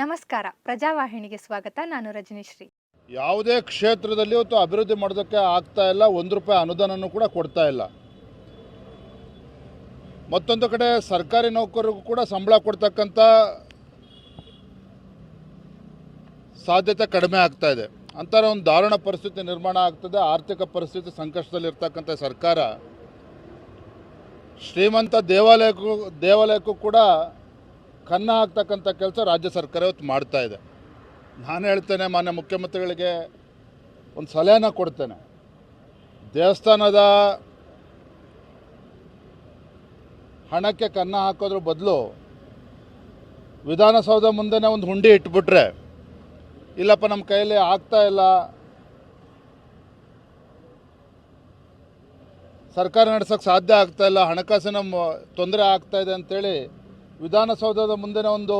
ನಮಸ್ಕಾರ. ಪ್ರಜಾವಾಹಿನಿಗೆ ಸ್ವಾಗತ. ನಾನು ರಜನಿಶ್ರೀ. ಯಾವುದೇ ಕ್ಷೇತ್ರದಲ್ಲಿ ಇವತ್ತು ಅಭಿವೃದ್ಧಿ ಮಾಡೋದಕ್ಕೆ ಆಗ್ತಾ ಇಲ್ಲ. ಒಂದು ರೂಪಾಯಿ ಅನುದಾನನೂ ಕೂಡ ಕೊಡ್ತಾ ಇಲ್ಲ. ಮತ್ತೊಂದು ಕಡೆ ಸರ್ಕಾರಿ ನೌಕರರಿಗೂ ಕೂಡ ಸಂಬಳ ಕೊಡ್ತಕ್ಕಂಥ ಸಾಧ್ಯತೆ ಕಡಿಮೆ ಆಗ್ತಾ ಇದೆ. ಅಂಥರ ಒಂದು ದಾರುಣ ಪರಿಸ್ಥಿತಿ ನಿರ್ಮಾಣ ಆಗ್ತದೆ. ಆರ್ಥಿಕ ಪರಿಸ್ಥಿತಿ ಸಂಕಷ್ಟದಲ್ಲಿರ್ತಕ್ಕಂಥ ಸರ್ಕಾರ ಶ್ರೀಮಂತ ದೇವಾಲಯಕ್ಕೂ ದೇವಾಲಯಕ್ಕೂ ಕೂಡ ಕನ್ನ ಹಾಕ್ತಕ್ಕಂಥ ಕೆಲಸ ರಾಜ್ಯ ಸರ್ಕಾರ ಇವತ್ತು ಮಾಡ್ತಾ ಇದೆ. ನಾನು ಹೇಳ್ತೇನೆ ಮಾನ್ಯ ಮುಖ್ಯಮಂತ್ರಿಗಳಿಗೆ ಒಂದು ಸಲಹೆನ ಕೊಡ್ತೇನೆ. ದೇವಸ್ಥಾನದ ಹಣಕ್ಕೆ ಕನ್ನ ಹಾಕೋದ್ರ ಬದಲು ವಿಧಾನಸೌಧ ಮುಂದೆನೇ ಒಂದು ಹುಂಡಿ ಇಟ್ಬಿಟ್ರೆ, ಇಲ್ಲಪ್ಪ ನಮ್ಮ ಕೈಯಲ್ಲಿ ಆಗ್ತಾ ಇಲ್ಲ. ಸರ್ಕಾರ ನಡೆಸೋಕ್ಕೆ ಸಾಧ್ಯ ಆಗ್ತಾ ಇಲ್ಲ, ಹಣಕಾಸಿನ ತೊಂದರೆ ಆಗ್ತಾ ಇದೆ ಅಂತೇಳಿ ವಿಧಾನಸೌಧದ ಮುಂದಿನ ಒಂದು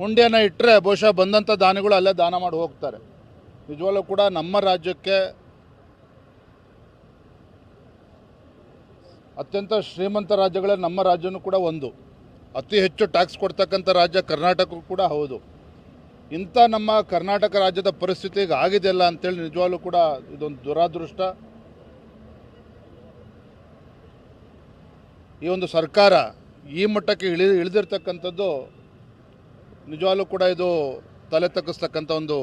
ಹುಂಡಿಯನ್ನು ಇಟ್ಟರೆ ಬಹುಶಃ ಬಂದಂಥ ದಾನಿಗಳು ಅಲ್ಲೇ ದಾನ ಮಾಡಿ ಹೋಗ್ತಾರೆ. ನಿಜವಾಗ್ಲೂ ಕೂಡ ನಮ್ಮ ರಾಜ್ಯಕ್ಕೆ ಅತ್ಯಂತ ಶ್ರೀಮಂತ ರಾಜ್ಯಗಳೇ ನಮ್ಮ ರಾಜ್ಯನೂ ಕೂಡ ಒಂದು. ಅತಿ ಹೆಚ್ಚು ಟ್ಯಾಕ್ಸ್ ಕೊಡ್ತಕ್ಕಂಥ ರಾಜ್ಯ ಕರ್ನಾಟಕ ಕೂಡ ಹೌದು. ಇಂಥ ನಮ್ಮ ಕರ್ನಾಟಕ ರಾಜ್ಯದ ಪರಿಸ್ಥಿತಿ ಈಗ ಆಗಿದೆಯಲ್ಲ ಅಂತೇಳಿ ನಿಜವಾಗ್ಲೂ ಕೂಡ ಇದೊಂದು ದುರಾದೃಷ್ಟ. ಈ ಒಂದು ಸರ್ಕಾರ ಈ ಮಟ್ಟಕ್ಕೆ ಇಳಿ, ಇಳಿದಿರ್ತಕ್ಕಂಥದ್ದು ನಿಜವಾಗ್ಲೂ ಕೂಡ ಇದು ತಲೆ ತಗ್ಗಿಸ್ತಕ್ಕಂಥ ಒಂದು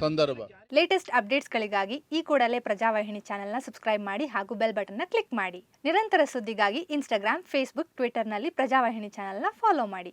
ಸಂದರ್ಭ. ಲೇಟೆಸ್ಟ್ ಅಪ್ಡೇಟ್ಸ್ಗಳಿಗಾಗಿ ಈ ಕೂಡಲೇ ಪ್ರಜಾವಾಹಿನಿ ಚಾನೆಲ್ನ ಸಬ್ಸ್ಕ್ರೈಬ್ ಮಾಡಿ ಹಾಗೂ ಬೆಲ್ ಬಟನ್ನ ಕ್ಲಿಕ್ ಮಾಡಿ. ನಿರಂತರ ಸುದ್ದಿಗಾಗಿ ಇನ್ಸ್ಟಾಗ್ರಾಮ್ ಫೇಸ್ಬುಕ್ ಟ್ವಿಟರ್ನಲ್ಲಿ ಪ್ರಜಾವಾಹಿನಿ ಚಾನೆಲ್ನ ಫಾಲೋ ಮಾಡಿ.